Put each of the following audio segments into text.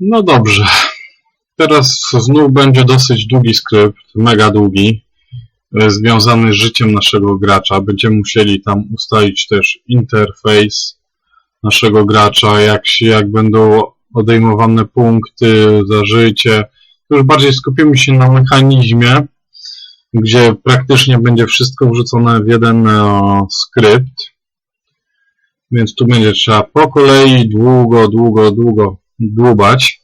No dobrze. Teraz znów będzie dosyć długi skrypt, mega długi, e, związany z życiem naszego gracza. Będziemy musieli tam ustalić też interfejs naszego gracza, jak, się, jak będą odejmowane punkty za życie. Już bardziej skupimy się na mechanizmie, gdzie praktycznie będzie wszystko wrzucone w jeden e, skrypt. Więc tu będzie trzeba po kolei długo, długo, długo dłubać.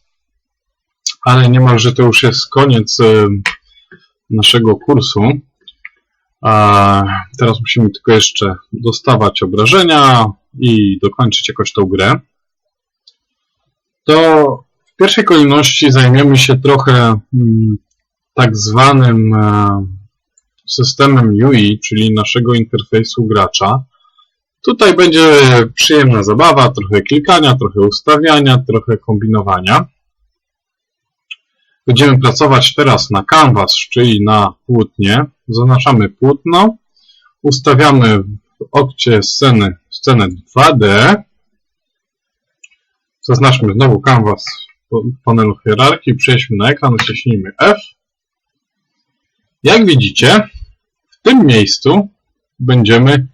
Ale niemalże to już jest koniec e, naszego kursu. A teraz musimy tylko jeszcze dostawać obrażenia i dokończyć jakoś tą grę. To w pierwszej kolejności zajmiemy się trochę mm, tak zwanym e, systemem UI, czyli naszego interfejsu gracza. Tutaj będzie przyjemna zabawa, trochę klikania, trochę ustawiania, trochę kombinowania. Będziemy pracować teraz na canvas, czyli na płótnie. Zaznaczamy płótno, ustawiamy w okcie sceny, scenę 2D. Zaznaczmy znowu canvas w panelu hierarchii, przejdźmy na ekran, naciśnijmy F. Jak widzicie, w tym miejscu będziemy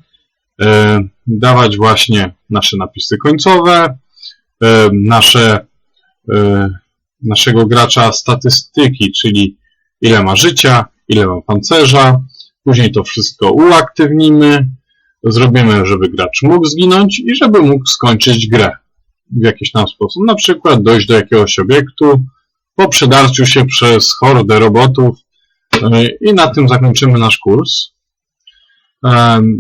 dawać właśnie nasze napisy końcowe, e, nasze, e, naszego gracza statystyki, czyli ile ma życia, ile ma pancerza. Później to wszystko uaktywnimy, zrobimy, żeby gracz mógł zginąć i żeby mógł skończyć grę w jakiś tam sposób. Na przykład dojść do jakiegoś obiektu po przedarciu się przez hordę robotów i na tym zakończymy nasz kurs.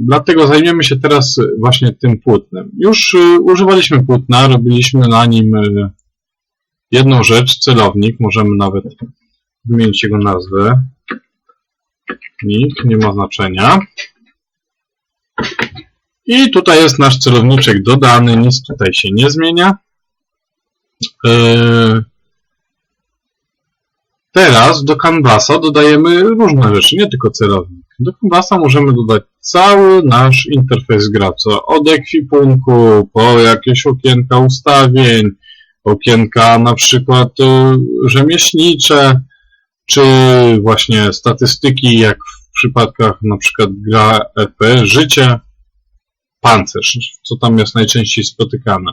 Dlatego zajmiemy się teraz właśnie tym płótnem. Już y, używaliśmy płótna, robiliśmy na nim y, jedną rzecz, celownik, możemy nawet wymienić jego nazwę. Nik, nie ma znaczenia. I tutaj jest nasz celowniczek dodany, nic tutaj się nie zmienia. Yy, teraz do Canvasa dodajemy różne rzeczy, nie tylko celownik. Do Canvasa możemy dodać cały nasz interfejs gracza, od ekwipunku, po jakieś okienka ustawień, okienka na przykład yy, rzemieślnicze, czy właśnie statystyki, jak w przypadkach na przykład gra FPS, życie, pancerz, co tam jest najczęściej spotykane.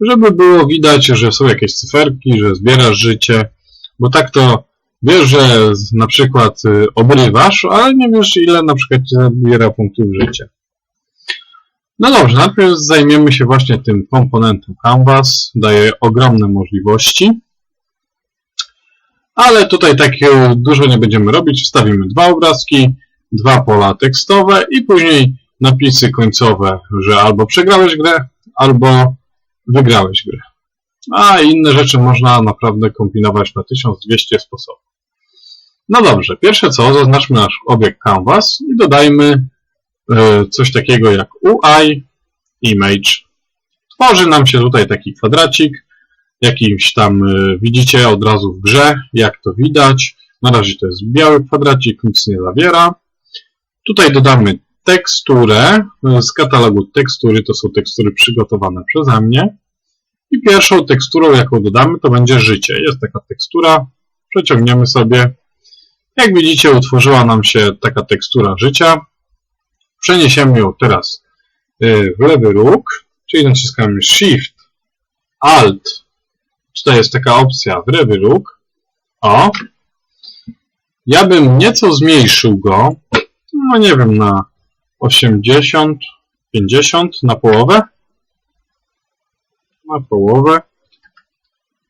Żeby było widać, że są jakieś cyferki, że zbierasz życie, bo tak to wiesz, że na przykład y, obrywasz, ale nie wiesz ile na przykład ci zabiera punktów życia. No dobrze, najpierw zajmiemy się właśnie tym komponentem Canvas. Daje ogromne możliwości. Ale tutaj tak dużo nie będziemy robić. Wstawimy dwa obrazki, dwa pola tekstowe i później napisy końcowe, że albo przegrałeś grę, albo wygrałeś grę. A inne rzeczy można naprawdę kombinować na 1200 sposobów. No dobrze, pierwsze co, zaznaczmy nasz obiekt canvas i dodajmy e, coś takiego jak UI image. Tworzy nam się tutaj taki kwadracik, jakimś tam e, widzicie od razu w grze, jak to widać. Na razie to jest biały kwadracik, nic nie zawiera. Tutaj dodamy teksturę z katalogu tekstury. To są tekstury przygotowane przeze mnie. I pierwszą teksturą, jaką dodamy, to będzie życie. Jest taka tekstura. Przeciągniemy sobie. Jak widzicie, utworzyła nam się taka tekstura życia. Przeniesiemy ją teraz y, w lewy róg, czyli naciskamy Shift, Alt. Tutaj jest taka opcja w lewy róg. O. Ja bym nieco zmniejszył go, no nie wiem, na 80, 50 na połowę. Na połowę.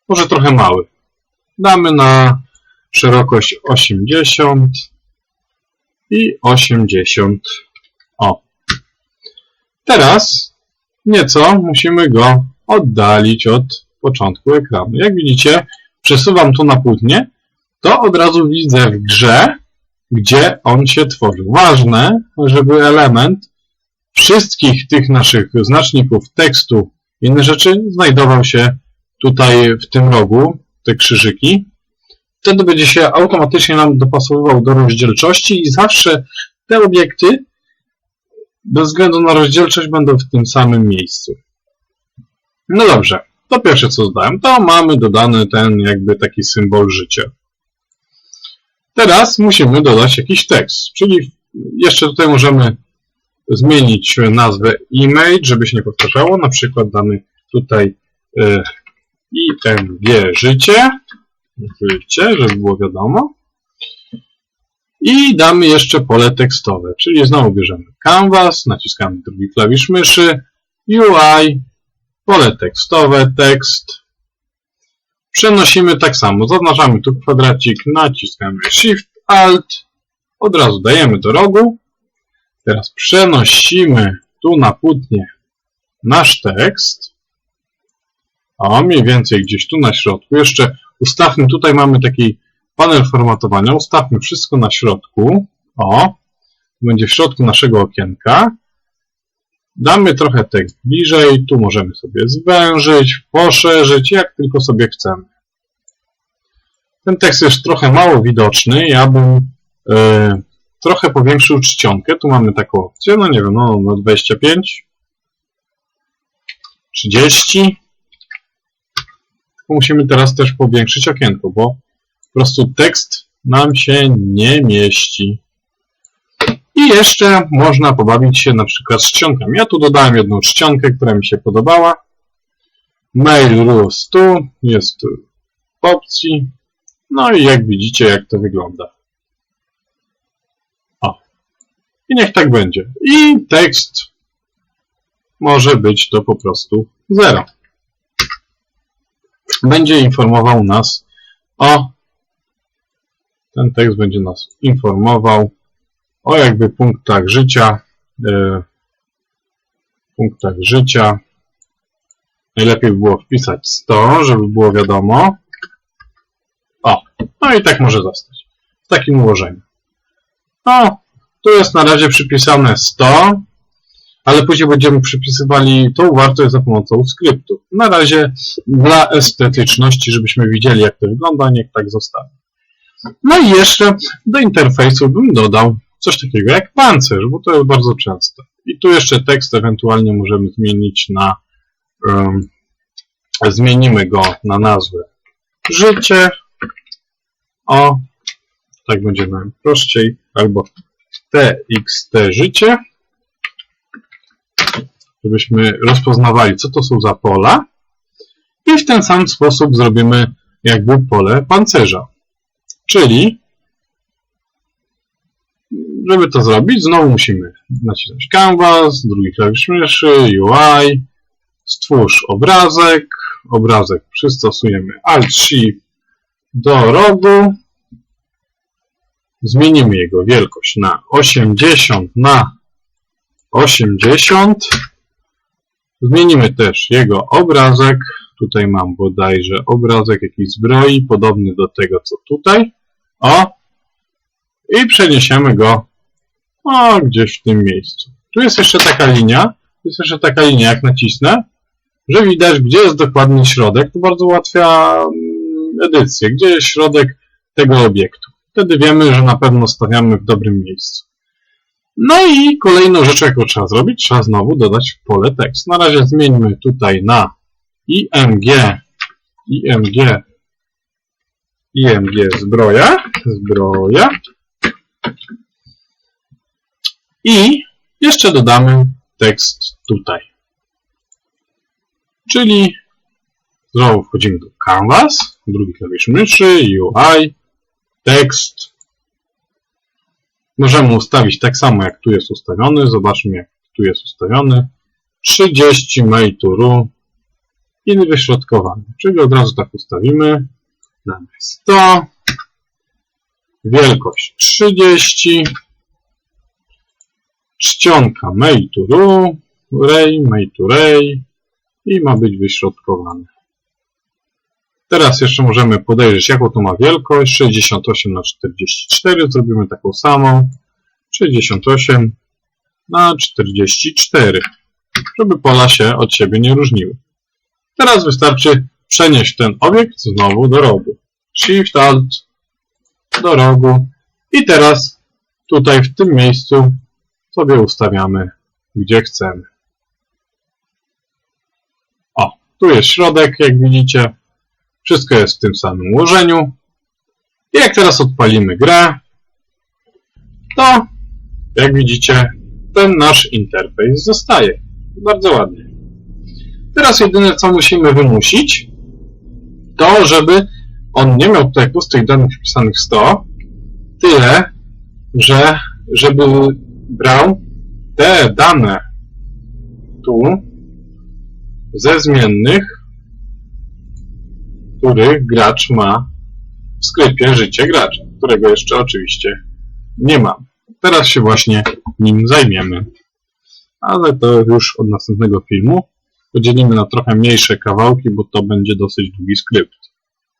Może trochę mały. Damy na szerokość 80 i 80. O. Teraz nieco musimy go oddalić od początku ekranu. Jak widzicie, przesuwam tu na płótnie, to od razu widzę w grze gdzie on się tworzył. Ważne, żeby element wszystkich tych naszych znaczników tekstu inne rzeczy znajdował się tutaj w tym rogu, te krzyżyki. Wtedy będzie się automatycznie nam dopasowywał do rozdzielczości i zawsze te obiekty bez względu na rozdzielczość będą w tym samym miejscu. No dobrze. to pierwsze co dodałem, to mamy dodany ten jakby taki symbol życia. Teraz musimy dodać jakiś tekst, czyli jeszcze tutaj możemy zmienić nazwę image, żeby się nie powtarzało. Na przykład damy tutaj y, IMG życie, życie, żeby było wiadomo. I damy jeszcze pole tekstowe, czyli znowu bierzemy Canvas, naciskamy drugi klawisz myszy, UI, pole tekstowe, tekst. Przenosimy tak samo, zaznaczamy tu kwadracik, naciskamy Shift, Alt, od razu dajemy do rogu. Teraz przenosimy tu na płótnie nasz tekst. O, mniej więcej gdzieś tu na środku. Jeszcze ustawmy, tutaj mamy taki panel formatowania. Ustawmy wszystko na środku. O, będzie w środku naszego okienka. Damy trochę tekst bliżej. Tu możemy sobie zwężyć, poszerzyć, jak tylko sobie chcemy. Ten tekst jest trochę mało widoczny. Ja bym yy, trochę powiększył czcionkę. Tu mamy taką opcję, no nie wiem, no, no 25, 30. Musimy teraz też powiększyć okienko, bo po prostu tekst nam się nie mieści. I jeszcze można pobawić się na przykład czcionkami. Ja tu dodałem jedną czcionkę, która mi się podobała. Mail tu, jest w opcji. No i jak widzicie, jak to wygląda. O. I niech tak będzie. I tekst może być to po prostu 0. Będzie informował nas o ten tekst będzie nas informował o jakby punktach życia e, punktach życia. Najlepiej by było wpisać 100, żeby było wiadomo. O, no i tak może zostać. W takim ułożeniu. No, tu jest na razie przypisane 100 ale później będziemy przypisywali tą wartość za pomocą skryptu. Na razie dla estetyczności, żebyśmy widzieli jak to wygląda, niech tak zostanie. No i jeszcze do interfejsu bym dodał coś takiego jak pancerz, bo to jest bardzo częste. I tu jeszcze tekst ewentualnie możemy zmienić na um, zmienimy go na nazwę życie. O, tak będzie nam prościej, albo txt życie żebyśmy rozpoznawali, co to są za pola. I w ten sam sposób zrobimy jakby pole pancerza. Czyli, żeby to zrobić, znowu musimy nacisnąć Canvas, drugi klawisz myszy, UI, stwórz obrazek, obrazek przystosujemy Alt-Shift do rogu, zmienimy jego wielkość na 80 na 80 Zmienimy też jego obrazek. Tutaj mam bodajże obrazek jakiejś zbroi, podobny do tego, co tutaj. O! I przeniesiemy go o, gdzieś w tym miejscu. Tu jest jeszcze taka linia, tu jest jeszcze taka linia, jak nacisnę, że widać, gdzie jest dokładnie środek. To bardzo ułatwia mm, edycję. Gdzie jest środek tego obiektu. Wtedy wiemy, że na pewno stawiamy w dobrym miejscu. No i kolejną rzeczą, jaką trzeba zrobić, trzeba znowu dodać pole tekst. Na razie zmieńmy tutaj na img, img, img zbroja, zbroja. I jeszcze dodamy tekst tutaj. Czyli znowu wchodzimy do Canvas, drugi klawisz myszy, UI, tekst, Możemy ustawić tak samo jak tu jest ustawiony. Zobaczmy jak tu jest ustawiony. 30 Meituru i wyśrodkowany. Czyli od razu tak ustawimy. Damy 100. Wielkość 30. Czcionka Meituru. Ray, Meiturei i ma być wyśrodkowany. Teraz jeszcze możemy podejrzeć, jaką to ma wielkość. 68 na 44. Zrobimy taką samą. 68 na 44. Żeby pola się od siebie nie różniły. Teraz wystarczy przenieść ten obiekt znowu do rogu. Shift Alt do rogu. I teraz tutaj w tym miejscu sobie ustawiamy, gdzie chcemy. O, Tu jest środek, jak widzicie. Wszystko jest w tym samym ułożeniu. I jak teraz odpalimy grę, to jak widzicie, ten nasz interfejs zostaje. Bardzo ładnie. Teraz jedyne co musimy wymusić, to żeby on nie miał tutaj pustych danych wpisanych 100, tyle, że żeby brał te dane tu ze zmiennych, których gracz ma w sklepie życie gracza, którego jeszcze oczywiście nie mam. Teraz się właśnie nim zajmiemy. Ale to już od następnego filmu. Podzielimy na trochę mniejsze kawałki, bo to będzie dosyć długi skrypt.